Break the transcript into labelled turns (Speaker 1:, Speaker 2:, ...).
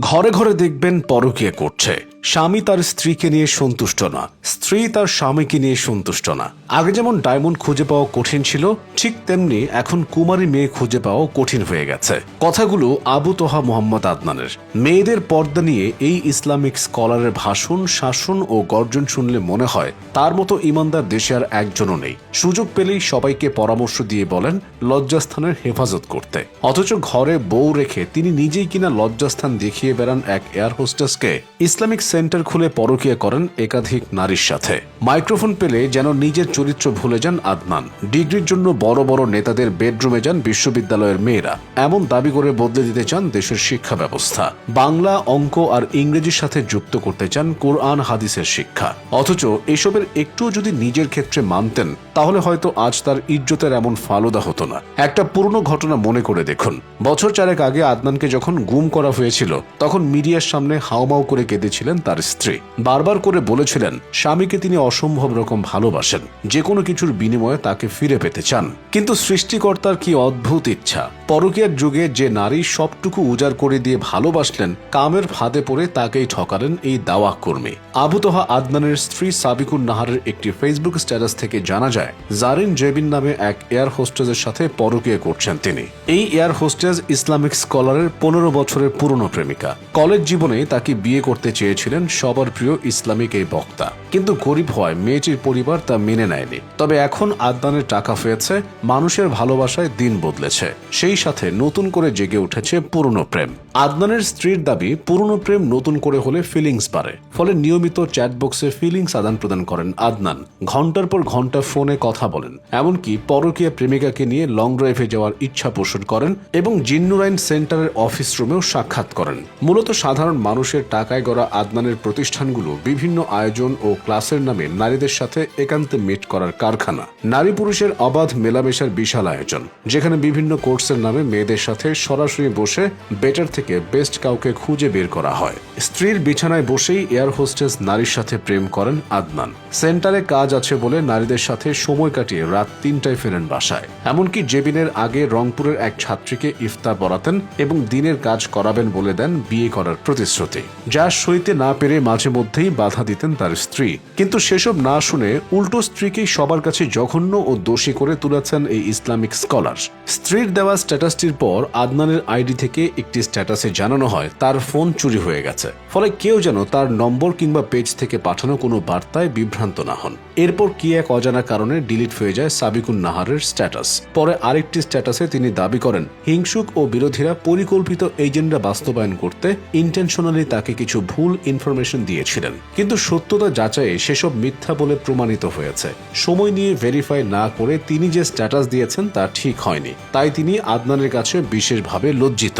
Speaker 1: ঘরে ঘরে দেখবেন পরকীয়া করছে। স্বামী তার স্ত্রীকে নিয়ে সন্তুষ্ট না, স্ত্রী তার স্বামীকে নিয়ে সন্তুষ্ট না। আগে যেমন ডায়মন্ড খুঁজে পাওয়া কঠিন ছিল, ঠিক তেমনি এখন কুমারী মেয়ে খুঁজে পাওয়া কঠিন হয়ে গেছে। কথাগুলো আবু তোহা মোহাম্মদ আদনানের। মেয়েদের পর্দা নিয়ে এই ইসলামিক স্কলারের ভাষণ, শাসন ও গর্জন শুনলে মনে হয় তার মতো ইমানদার দেশে আর একজনও নেই। সুযোগ পেলেই সবাইকে পরামর্শ দিয়ে বলেন, লজ্জাস্থানের হেফাজত করতে। অথচ ঘরে বউ রেখে তিনি নিজেই কিনা লজ্জাস্থান দেখিয়ে বেড়ান এক এয়ার হোস্টেসকে। ইসলামিক সেন্টার খুলে পরকীয়া করেন একাধিক নারীর সাথে। মাইক্রোফোন পেলে যেন নিজের চরিত্র ভুলে যান আদনান। ডিগ্রির জন্য বড় বড় নেতাদের বেডরুমে যান বিশ্ববিদ্যালয়ের মেয়েরা। এমন দাবি করে বদলে দিতে চান দেশের শিক্ষা ব্যবস্থা। বাংলা, অঙ্ক আর ইংরেজির সাথে যুক্ত করতে চান কোরআন, হাদিসের শিক্ষা। অথচ এসবের একটুও যদি নিজের ক্ষেত্রে মানতেন, তাহলে হয়তো আজ তার ইজ্জতের এমন ফালুদা হতো না। একটা পুরনো ঘটনা মনে করে দেখুন। বছর চারেক আগে আদনানকে যখন গুম করা হয়েছিল, তখন মিডিয়ার সামনে হাউমাউ করে কেঁদেছিলেন তার স্ত্রী। বারবার করে বলেছিলেন, স্বামীকে তিনি অসম্ভব রকম ভালোবাসেন। যে কোনো কিছুর বিনিময়ে তাকে ফিরে পেতে চান। কিন্তু সৃষ্টিকর্তার কি অদ্ভুত ইচ্ছা। পরকীয়ার যুগে যে নারী সবটুকু উজাড় করে দিয়ে ভালোবাসলেন, কামের ফাঁদে পড়ে তাকেই ঠকালেন এই দাওয়া কর্মী। আবুতোহা আদনানের স্ত্রী সাবিকুন নাহারের একটি ফেসবুক স্ট্যাটাস থেকে জানা যায়, জারিন জেবিন নামে এক এয়ার হোস্টেজের সাথে পরকীয়া করছেন তিনি। এই এয়ার হোস্টেজ ইসলামিক স্কলারের পনেরো বছরের পুরনো প্রেমিকা। কলেজ জীবনে তাকে বিয়ে করতে চেয়েছিলেন সবার প্রিয় ইসলামিক এই বক্তা। কিন্তু গরিব হওয়ায় মেয়েটির পরিবার তা মেনে নেয়নি। তবে এখন আদনানের টাকা পেয়েছে, মানুষের ভালোবাসায় দিন বদলেছে। সেই সাথে নতুন করে জেগে উঠেছে পুরনো প্রেম। আদনানের স্ত্রীর দাবি, পুরনো প্রেম নতুন করে হলে ফিলিংস বাড়ে। ফলে নিয়মিত চ্যাট বক্সে ফিলিংস আদান প্রদান করেন আদনান। ঘণ্টার পর ঘণ্টা ফোনে কথা বলেন। এমনকি পরকীয়া প্রেমিকাকে নিয়ে লং ড্রাইভে যাওয়ার ইচ্ছা পোষণ করেন এবং জিন্নুরাইন সেন্টারের অফিস রুমেও সাক্ষাৎ করেন। মূলত সাধারণ মানুষের টাকায় গড়া আদনানের প্রতিষ্ঠানগুলো বিভিন্ন আয়োজন ও ক্লাসের নামে নারীদের সাথে একান্তে মিট করার কারখানা। নারী পুরুষের অবাধ মেলামেশার বিশাল আয়োজন, যেখানে বিভিন্ন কোর্সের নামে মেয়েদের সাথে সরাসরি বসে বেটার থেকে বেস্ট কাউকে খুঁজে বের করা হয়। স্ত্রীর বিছানায় বসেই এয়ার হোস্টেস নারীর সাথে প্রেম করেন আদনান। সেন্টারে কাজ আছে বলে নারীদের সাথে সময় কাটিয়ে রাত তিনটায় ফেরেন বাসায়। এমনকি জেবিনের আগে রংপুরের এক ছাত্রীকে ইফতার পড়াতেন এবং দিনের কাজ করাবেন বলে দেন বিয়ে করার প্রতিশ্রুতি। যা সইতে না পেরে মাঝে মধ্যেই বাধা দিতেন তার স্ত্রী। কিন্তু সেসব না শুনে উল্টো স্ত্রীকেই সবার কাছে জঘন্য ও দোষী করে তুলেছেন এই ইসলামিক স্কলার। স্ত্রীর দেওয়া স্ট্যাটাসটির পর আদনানের আইডি থেকে একটি স্ট্যাটাসে জানানো হয়, তার ফোন চুরি হয়ে গেছে। ফলে কেউ যেন তার নম্বর কিংবা পেজ থেকে পাঠানো কোনো বার্তায় বিভ্রান্ত না হন। এরপর কি এক অজানা কারণে ডিলিট হয়ে যায় সাবিকুন নাহারের স্ট্যাটাস। পরে আরেকটি স্ট্যাটাসে তিনি দাবি করেন, হিংসুক ও বিরোধীরা পরিকল্পিত এজেন্ডা বাস্তবায়ন করতে ইন্টেনশনালি তাকে কিছু ভুল ইনফরমেশন দিয়েছিলেন। কিন্তু সত্যতা যাচাইয়ে সেসব মিথ্যা বলে প্রমাণিত হয়েছে। সময় নিয়ে ভেরিফাই না করে তিনি যে স্ট্যাটাস দিয়েছেন তা ঠিক হয়নি। তাই তিনি আদনানের কাছে বিশেষভাবে লজ্জিত।